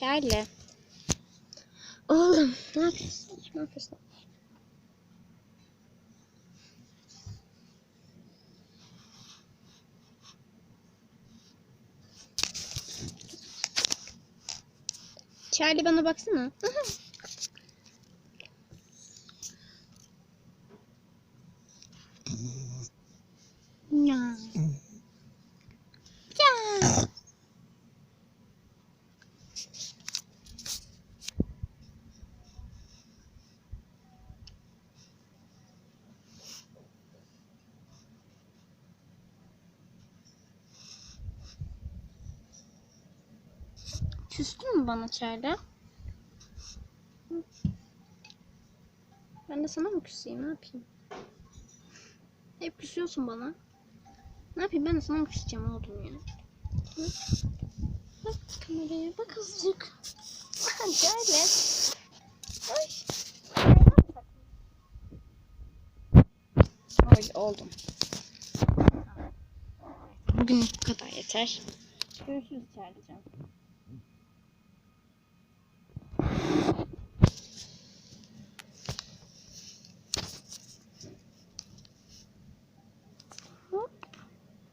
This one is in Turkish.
Charlie. Oğlum ne yapıyorsun? Ne yapıyorsun? Charlie bana baksana. Aha. Ya. Ya. Küstün mü bana? Hı. Ben de sana mı küseyim? Ne yapayım? Hep küsüyorsun bana. Ne yapayım? Ben de sana mı küseceğim oğlum ya? Bak kameraya. Bak azıcık. Charlie. Ay. Öyle oldum. Bugün bu kadar yeter. Görüşürüz Charlie'cim.